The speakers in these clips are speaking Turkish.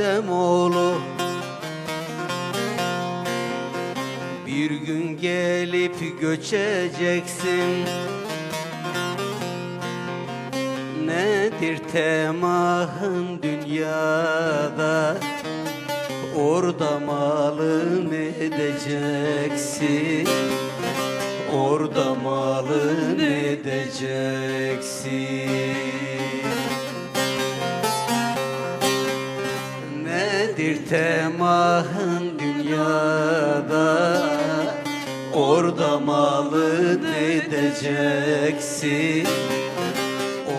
Ademoğlu Bir gün gelip göçeceksin. Nedir temahın dünyada? Orada malın edeceksin. Orada malın edeceksin. Nedir temahın dünyada Orada malın edeceksin?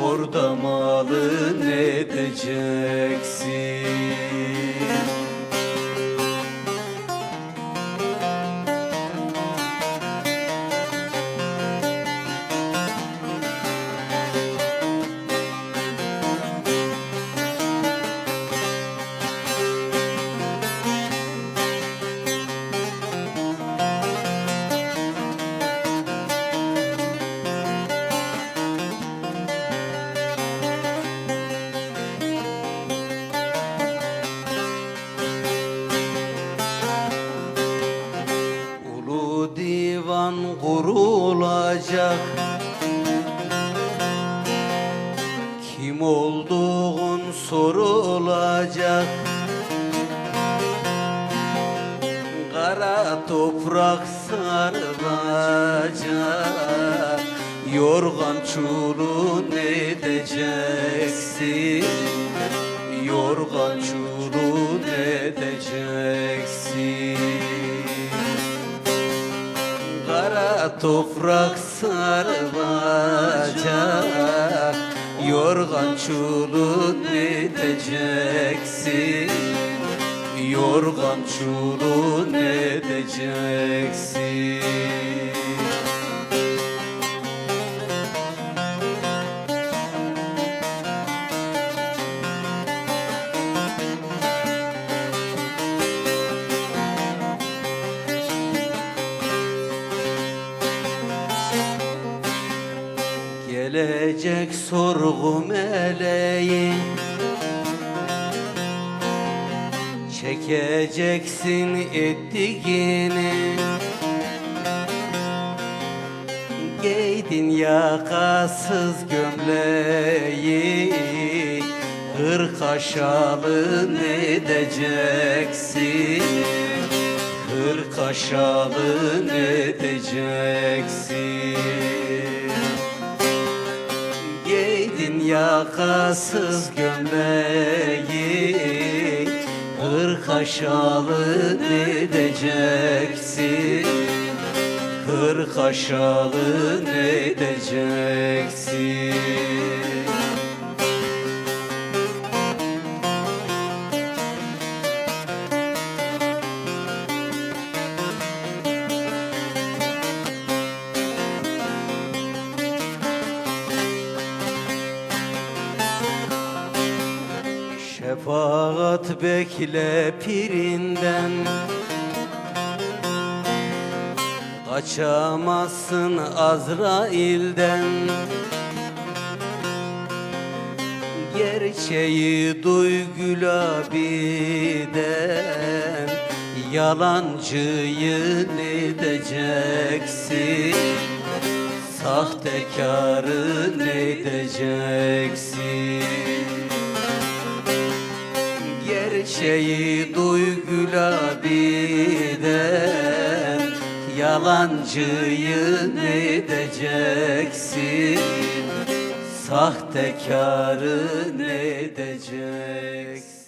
Orada malın edeceksin kurulacak Kim olduğun sorulacak. Kara toprak sarılacak. Yorgan çulun edeceksin toprak sarılacak Yorgan çulun edeceksin. Yorgan çulun edeceksin Gelecek sorgu meleği Çekeceksin ettiğini. Giydin yakasız gömleği. Hırka şalın edeceksin. Hırka şalın edeceksin. Giydin yakasız gömleği Hırka şalın edeceksin. Hırka şalın edeceksin Şefaat bekle pirinden. Kaçamazsın Azrail'den. Gerçeği duy Gül abiden Yalancıyı ne edeceksin Sahtekarı ne edeceksin Gerçeği duy Gül abiden Yalancıyı ne edeceksin? Sahtekarı ne edeceksin